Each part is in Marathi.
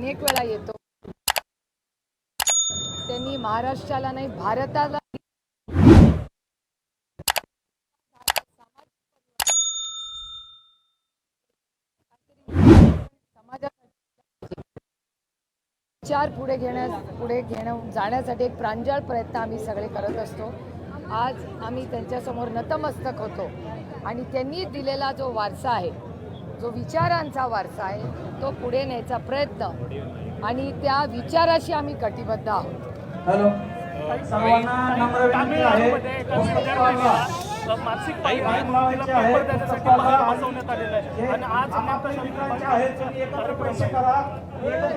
अनेक वेळा येतो. त्यांनी महाराष्ट्राला नाही भारताला विचार पुढे घेण्यास पुढे घेणं जाण्यासाठी एक प्रांजळ प्रयत्न आम्ही सगळे करत असतो. आज आम्ही त्यांच्यासमोर नतमस्तक होतो आणि त्यांनी दिलेला जो वारसा आहे जो विचारांचा वारसा आहे तो पुढे न्यायचा प्रयत्न. आणि त्या विचाराशी आम्ही कटिबद्ध आहोत. हॅलो. मानसिक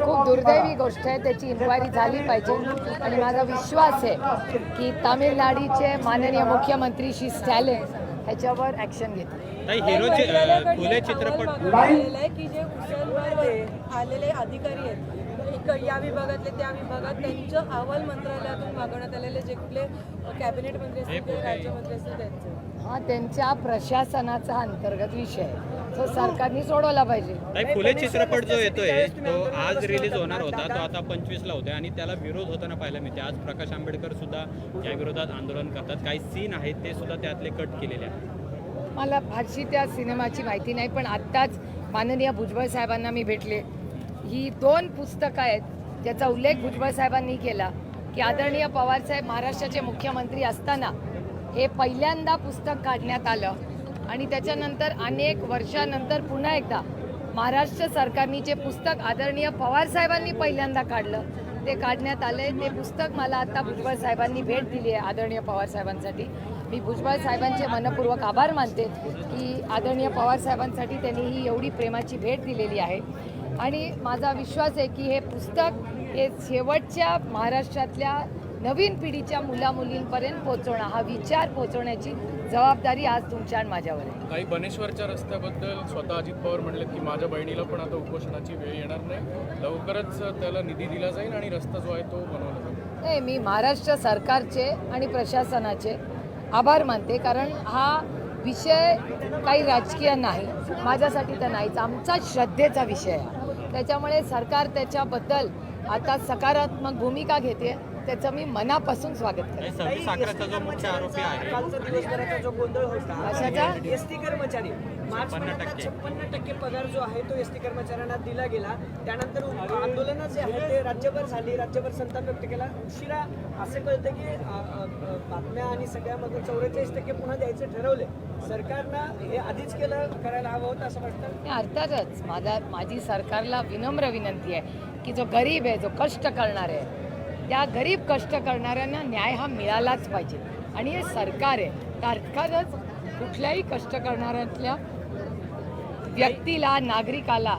खूप दुर्दैवी गोष्ट आहे त्याची इन्क्वायरी झाली पाहिजे. आणि माझा विश्वास आहे की तामिळनाडूचे माननीय मुख्यमंत्री श्री स्टॅलिन ह्याच्यावर ॲक्शन घेतील. ताई हिरोचे फुले चित्रपट आलेलं आहे की जे उचलवर आलेले अधिकारी आहेत. इक- या विभागातले त्या विभागात त्यांचं अहवाल मंत्रालयातून मागवण्यात आलेले जे कुठले कॅबिनेट मंत्री असतील राज्यमंत्री असतील त्यांचे. हा त्यांच्या प्रशासनाचा अंतर्गत विषय आहे. तो सरकारने सोडवला पाहिजे. ताई फुले चित्रपट जो येतोय तो आज रिलीज होणार होता तो आता पंचवीसला होतोय आणि त्याला विरोध होताना पाहायला मिळते. आज प्रकाश आंबेडकर सुद्धा या विरोधात आंदोलन करतात. काही सीन आहेत ते सुद्धा त्यातले कट केलेले आहेत. मला फारशी त्या सिनेमाची माहिती नाही पण आत्ताच माननीय भुजबळ साहेबांना मी भेटले. ही दोन पुस्तकं आहेत ज्याचा उल्लेख भुजबळ साहेबांनी केला की आदरणीय पवारसाहेब महाराष्ट्राचे मुख्यमंत्री असताना हे पहिल्यांदा पुस्तक काढण्यात आलं. आणि त्याच्यानंतर अनेक वर्षानंतर पुन्हा एकदा महाराष्ट्र सरकारनी जे पुस्तक आदरणीय पवार साहेबांनी पहिल्यांदा काढलं ते काढण्यात आले ते पुस्तक मला आता भुजबळ साहेबांनी भेट दिली आहे आदरणीय पवार साहेबांसाठी. मी भुजबळ साहेबांचे मनपूर्वक आभार मानते की आदरणीय पवार साहेबांसाठी त्यांनी ही एवढी प्रेमाची भेट दिलेली आहे. आणि माझा विश्वास आहे की हे पुस्तक हे शेवटच्या महाराष्ट्रातल्या नवीन पिढीच्या मुलामुलींपर्यंत पोहोचवणं हा विचार पोहोचवण्याची जबाबदारी आज तुमच्या आणि माझ्यावर आहे. काही बनेश्वरच्या रस्त्याबद्दल स्वतः अजित पवार म्हणले की माझ्या बहिणीला पण आता उपोषणाची वेळ येणार नाही. लवकरच त्याला निधी दिला जाईल आणि रस्ता जो आहे तो बनवला जाईल. नाही मी महाराष्ट्र सरकारचे आणि प्रशासनाचे आभार मानते. कारण हा विषय काही राजकीय नाही. माझ्यासाठी तर नाहीच. आमचा श्रद्धेचा विषय आहे. त्याच्यामुळे सरकार त्याच्याबद्दल आता सकारात्मक भूमिका घेते. त्याचं मी मनापासून स्वागत करते. सव्वीस अकराचा जो मुख्य आरोपी आहे. कालचा दिवसभराचा जो गोंधळ होता. कशाचा? एस टी कर्मचारी. मार्च छप्पन्न टक्के. पगार जो आहे तो एस टी कर्मचाऱ्यांना दिला गेला. त्यानंतर आंदोलनं जे आहे ते राज्यभर झाली राज्यभर संताप व्यक्त केला. उशिरा असं कळतं की बातम्या आणि सगळ्यामधून चौवेचाळीस टक्के पुन्हा द्यायचं ठरवले. सरकारनं हे आधीच केलं करायला हवं होतं असं वाटतं? अर्थातच. माझा माझी सरकारला विनम्र विनंती आहे की जो गरीब आहे जो कष्ट करणार आहे त्या गरीब कष्ट करणाऱ्यांना न्याय हा मिळालाच पाहिजे. आणि हे सरकार आहे. तर अर्थातच कुठल्याही कष्ट करणाऱ्यातल्या व्यक्तीला नागरिकाला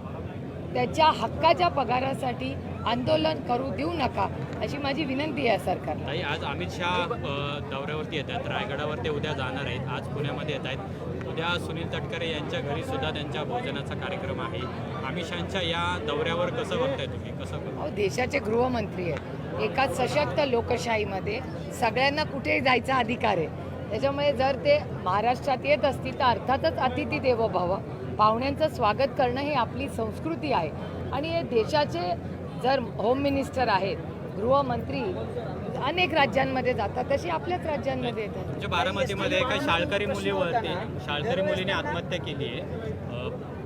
त्याच्या हक्काच्या पगारासाठी आंदोलन करू देऊ नका अशी माझी विनंती आहे सरकारला. ताई आज अमित शहा दौऱ्यावरती येत आहेत रायगडावर ते उद्या जाणार आहेत. आज पुण्यामध्ये येत आहेत. उद्या सुनील तटकरे यांच्या घरी सुद्धा त्यांच्या भोजनाचा कार्यक्रम आहे. अमित शहाच्या या दौऱ्यावर कसं बघताय तुम्ही? कसं? अहो देशाचे गृहमंत्री आहेत. एका सशक्त लोकशाहीमध्ये सगळ्यांना कुठेही जायचा अधिकार आहे. त्याच्यामुळे जर ते महाराष्ट्रात येत असतील तर अर्थातच अतिथी देवो भव. पाहुण्यांचं स्वागत करणं ही आपली संस्कृती आहे. आणि हे देशाचे जर होम मिनिस्टर आहेत गृहमंत्री अनेक राज्यांमध्ये जातात तशी आपल्याच राज्यांमध्ये येतात. म्हणजे बारामतीमध्ये एका शाळकरी मुलीवरती शाळकरी मुलीने आत्महत्या केली आहे.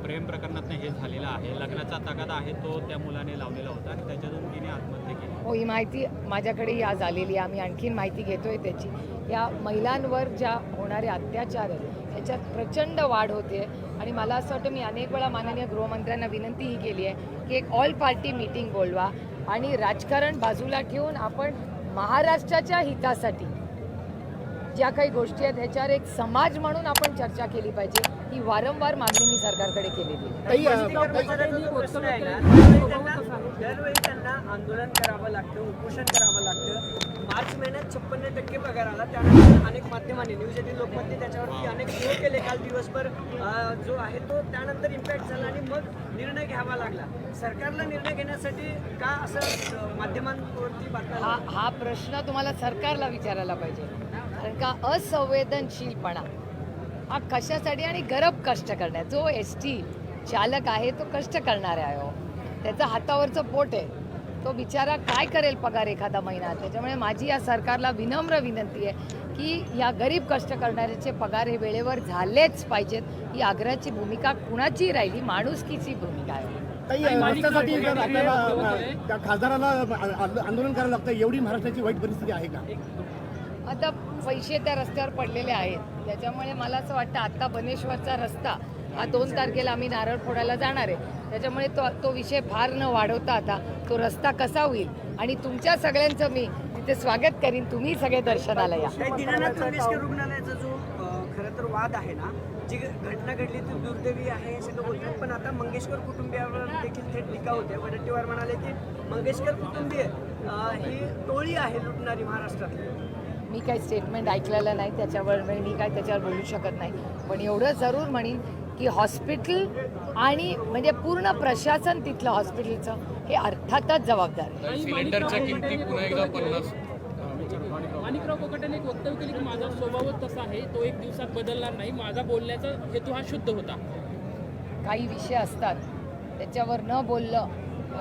प्रेम प्रकरणात हे झालेलं आहे. लग्नाचा तगादा आहे तो त्या मुलाने लावलेला होता आणि त्याच्यातून तिने आत्महत्या केली. हो ही माहिती माझ्याकडेही आज आलेली आहे. आम्ही आणखीन माहिती घेतोय त्याची. या महिलांवर ज्या होणारे अत्याचार आहेत याच्यात प्रचंड वाढ होते आणि मला असं वाटतं मी अनेक वेळा माननीय गृहमंत्र्यांना विनंतीही केली आहे की एक ऑल पार्टी मीटिंग बोलवा आणि राजकारण बाजूला ठेवून आपण महाराष्ट्राच्या हितासाठी ज्या काही गोष्टी आहेत ह्याच्यावर एक समाज म्हणून आपण चर्चा केली पाहिजे ही वारंवार मागणी मी सरकारकडे केलेली आहे. आंदोलन करावं लागतं उपोषण करावं लागतं. मार्च महिन्यात छप्पन्न टक्के पगार आला. त्यानंतर अनेक माध्यमांनी न्यूज एटीन लोकमतने त्याच्यावरती अनेक शो केले. काल दिवसभर जो आहे तो त्यानंतर इम्पॅक्ट झाला आणि मग निर्णय घ्यावा लागला. सरकारला निर्णय घेण्यासाठी का असं माध्यमांवरती बातम्या हा हा प्रश्न तुम्हाला सरकारला विचारायला पाहिजे. कारण का असंवेदनशीलपणा हा कशासाठी आणि गरब कष्ट करण्यात. जो एस टी चालक आहे तो कष्ट करणारा आहे हो. त्याचं हातावरचं पोट आहे. तो बिचारा काय करेल पगार एखादा महिना? त्याच्यामुळे माझी या सरकारला विनम्र विनंती आहे की या गरीब कष्ट करणाऱ्याचे पगार हे वेळेवर झालेच पाहिजेत. ही आग्रहाची भूमिका कुणाची राहिली? माणुसकीची भूमिका आहे. खासदाराला आंदोलन करायला लागतं एवढी महाराष्ट्राची वाईट परिस्थिती आहे का? आता पैसे त्या रस्त्यावर पडलेले आहेत. त्याच्यामुळे मला असं वाटतं आता बनेश्वरचा रस्ता हा दोन तारखेला आम्ही नारळ फोडायला जाणार आहे. त्याच्यामुळे तो तो विषय फार न वाढवता आता तो रस्ता कसा होईल? आणि तुमच्या सगळ्यांचं मी तिथे स्वागत करीन. तुम्ही सगळे दर्शनाला या. रुग्णालयाचा जो खरं तर वाद आहे ना जी घटना घडली ती दुर्दैवी आहे हे सगळं बोलतात. पण आता मंगेशकर कुटुंबियावर देखील थेट टीका होते. वडट्टीवार म्हणाले की मंगेशकर कुटुंबीय ही टोळी आहे लुटणारी महाराष्ट्रातली. मी काही स्टेटमेंट ऐकलेलं नाही त्याच्यावर मी काय त्याच्यावर बोलू शकत नाही. पण एवढं जरूर म्हणीन की हॉस्पिटल आणि म्हणजे पूर्ण प्रशासन तिथलं हॉस्पिटलचं हे अर्थातच जबाबदार आहे. सिलेंडरच्या किमती पुन्हा एकदा पन्नास. विचारा. माणिकराव कोकाटेने एक वक्तव्य केले की माझा स्वभावच तसा आहे तो एक दिवसात बदलणार नाही माझा बोलण्याचा हेतू हा शुद्ध होता. काही विषय असतात त्याच्यावर न बोललं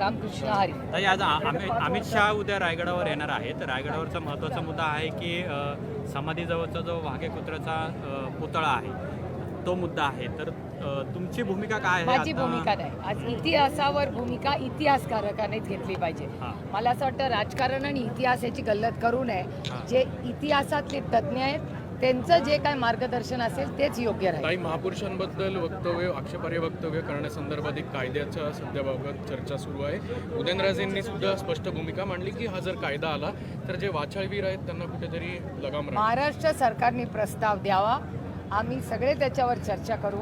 रामकृष्ण हरी. ताई आज आ- अमित शहा उद्या रायगडावर येणार आहेत. रायगडावरचा महत्त्वाचा मुद्दा आहे की समाधीजवळचा जो वाघे कुत्र्याचा पुतळा आहे तो मुद्दा आहे. तर तुमची भूमिका काय आहे माझी? भूमिका नाही. आज इतिहासावर भूमिका इतिहासकारकानेच घेतली पाहिजे. मला असं वाटतं राजकारण आणि इतिहास याची गल्लत करू नये. जे इतिहासातले तज्ज्ञ आहेत त्यांचं जे काय मार्गदर्शन असेल तेच योग्य राहील. काही महापुरुषांबद्दल वक्तव्य आक्षेपार्ह वक्तव्य करण्यासंदर्भात एक कायद्याच्या सध्याबाबत चर्चा सुरू आहे. उदयनराजेंनी सुद्धा स्पष्ट भूमिका मांडली की हा जर कायदा आला तर जे वाचाळवीर आहेत त्यांना कुठेतरी लगाम महाराष्ट्र सरकारने प्रस्ताव द्यावा. आम्ही सगळे त्याच्यावर चर्चा करू.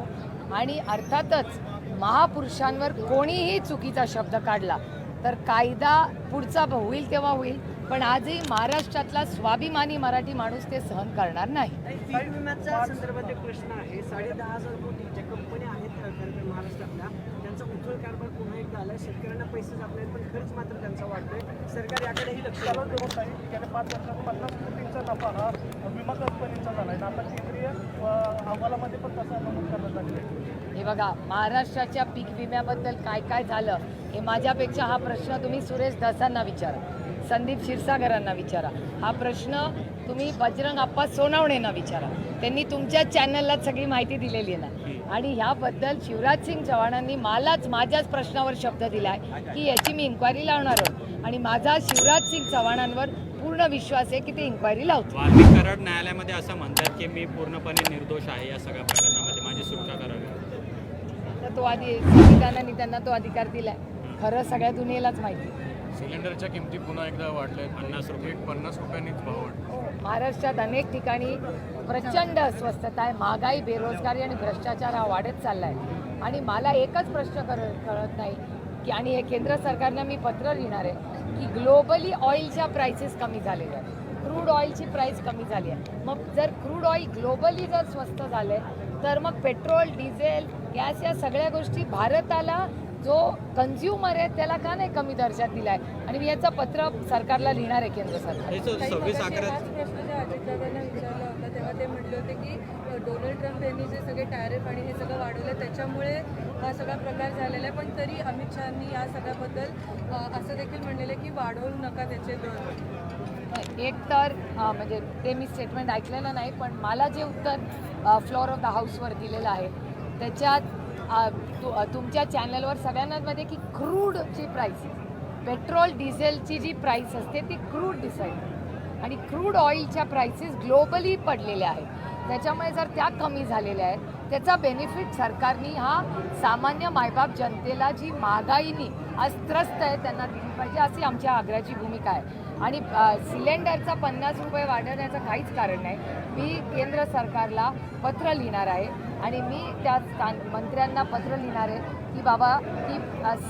आणि अर्थातच महापुरुषांवर कोणीही चुकीचा शब्द काढला तर कायदा पुढचा होईल तेव्हा होईल पण आजही महाराष्ट्रातला स्वाभिमानी मराठी माणूस ते सहन करणार नाही. संदर्भात प्रश्न आहे. साडे दहा हजार कोटी ज्या कंपन्या आहेत महाराष्ट्रातल्या त्यांचा उथळ कारभार आलाय शेतकऱ्यांना पैसे जात नाहीत पण खर्च मात्र त्यांचा वाढतोय. सरकार याकडेही लक्ष द्यावं. गेल्या पाच वर्षात पन्नास कोटींचा नफा हा विमा कंपनीचा झाला आहे. आता केंद्रीय अहवालामध्ये पण तसा नमूद करण्यात आलेला आहे. हे बघा महाराष्ट्राच्या पीक विम्याबद्दल काय काय झालं हे माझ्यापेक्षा हा प्रश्न तुम्ही सुरेश धसांना विचारा. संदीप क्षीरसागरांना विचारा. हा प्रश्न तुम्ही बजरंग आप्पा सोनावणेंना विचारा. त्यांनी तुमच्या चॅनलला सगळी माहिती दिलेली आहे ना. आणि ह्याबद्दल शिवराज सिंग चव्हाणांनी मलाच माझ्याच प्रश्नावर शब्द दिलाय की याची मी इन्क्वायरी लावणार आहोत. आणि माझा शिवराज सिंग चव्हाणांवर पूर्ण विश्वास आहे की ते इन्क्वायरी वाल्मिक कराड न्यायालयामध्ये असं म्हणतात की मी पूर्णपणे निर्दोष आहे या सगळ्या प्रकरणामध्ये. माझी सुटका करावी. तर तो आधी संविधानाने त्यांना तो अधिकार दिलाय. खरं सगळ्या दुनियेलाच माहिती सिलेंडरच्या किमती पुन्हा एकदा वाढल्या पन्नास रुपये. पन्नास रुपयांनीच भाव वाढला. महाराष्ट्रात अनेक ठिकाणी प्रचंड अस्वस्थता आहे. महागाई बेरोजगारी आणि भ्रष्टाचार हा वाढत चालला आहे आणि मला एकच प्रश्न कर कळत नाही की आणि हे केंद्र सरकारनं मी पत्र लिहिणार आहे की ग्लोबली ऑइलच्या प्राइसेस कमी झालेल्या आहेत. क्रूड ऑइलची प्राइस कमी झाली आहे. मग जर क्रूड ऑइल ग्लोबली जर स्वस्त झालं तर मग पेट्रोल डिझेल गॅस या सगळ्या गोष्टी भारताला जो कन्झ्युमर आहे त्याला का नाही कमी दर्जात दिलाय? आणि मी याचं पत्र सरकारला लिहिणार आहे केंद्र सरकार. हे जो सव्वीस अकरा हाच प्रश्न जेव्हा अजितदादांना विचारला होता तेव्हा ते म्हटले होते की अ, डोनाल्ड ट्रम्प यांनी जे सगळे टॅरिफ आणि हे सगळं वाढवलं त्याच्यामुळे हा सगळा प्रकार झालेला आहे. पण तरी अमित शहानी या सगळ्याबद्दल अ, असं देखील म्हणलेलं आहे की वाढवू नका त्याचे दर. एक तर अ, म्हणजे ते मी स्टेटमेंट ऐकलेलं नाही पण मला जे उत्तर फ्लोअर ऑफ द हाऊसवर दिलेलं आहे त्याच्यात अ, तु- तुमच्या चॅनलवर सगळ्यांमध्ये की क्रूडची प्राईस पेट्रोल डिझेलची जी प्राईस असते ती क्रूड डिसाईड आणि क्रूड ऑइलच्या प्राइसेस ग्लोबली पडलेल्या आहेत. त्याच्यामुळे जर त्या कमी झालेल्या आहेत त्याचा बेनिफिट सरकारने हा सामान्य मायबाप जनतेला जी महागाईनी आज त्रस्त आहे त्यांना दिली पाहिजे अशी आमच्या आग्र्याची भूमिका आहे. आणि सिलेंडरचा पन्नास रुपये वाढवण्याचं काहीच कारण नाही. मी केंद्र सरकारला पत्र लिहिणार आहे आणि मी त्या मंत्र्यांना पत्र लिहिणार आहे की बाबा की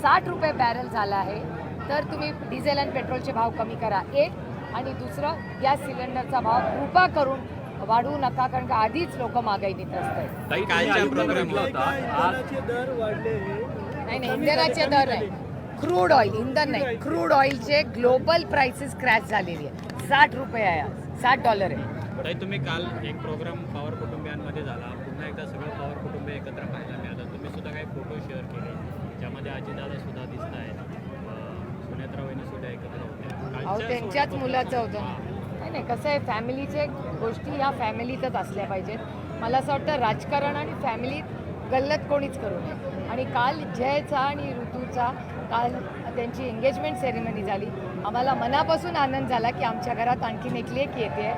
साठ रुपये बॅरल झाला आहे तर तुम्ही डिझेल आणि पेट्रोलचे भाव कमी करा. एक आणि दुसरं गॅस सिलेंडरचा भाव कृपा करून वाढवू नका कारण का आधीच लोक महागाईने त्रस्त आहेत ताई कालच्या प्रोग्राम दर वाढले. नाही नाही इंधनाचे दर नाही. क्रूड ऑइल इंधन नाही. क्रूड ऑइलचे ग्लोबल प्राइसेस क्रॅश झालेली आहे. साठ रुपये आहे आज. साठ डॉलर आहे. ताई तुम्ही काल एक प्रोग्राम पवार कुटुंबियांमध्ये झाला. पुन्हा एकदा सगळं पवार कुटुंब एकत्र पाहायला मिळालं. तुम्ही सुद्धा काही फोटो शेअर केले. ज्यामध्ये अजितदादा सुद्धा दिसत आहेत सुद्धा एकत्र होत्या. अहो कालच्या त्यांच्याच मुलाचं होतं. नाही नाही कसं आहे फॅमिलीचे गोष्टी ह्या फॅमिलीतच असल्या पाहिजेत. मला असं वाटतं राजकारण आणि फॅमिलीत गल्लत कोणीच करू नये. आणि काल जयचा आणि ऋतूचा काल त्यांची एंगेजमेंट सेरेमनी झाली. आम्हाला मनापासून आनंद झाला की आमच्या घरात आणखीन एक लेख येते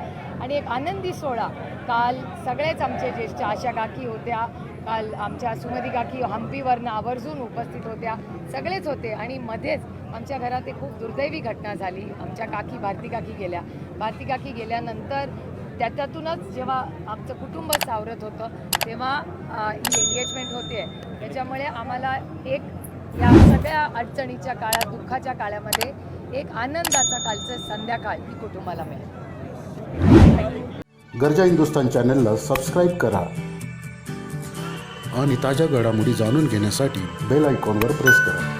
आणि एक आनंदी सोहळा. काल सगळेच आमचे ज्येष्ठ आशा काकी होत्या. काल आमच्या सुमती काकी हम्पीवरनं आवर्जून उपस्थित होत्या. सगळेच होते आणि मध्येच आमच्या घरात एक खूप दुर्दैवी घटना झाली. आमच्या काकी भारती काकी गेल्या. भारती काकी गेल्यानंतर त्याच्यातूनच जेव्हा आमचं कुटुंब सावरत होतं तेव्हा ही एंगेजमेंट होते त्याच्यामुळे आम्हाला एक या सगळ्या अडचणीच्या काळात दुःखाच्या काळामध्ये एक आनंदाचा कालचं संध्याकाळ ही कुटुंबाला मिळेल. गरजा हिंदुस्तान चॅनलला सबस्क्राईब करा आणि ताज्या घडामोडी जाणून घेण्यासाठी बेल आयकॉनवर प्रेस करा.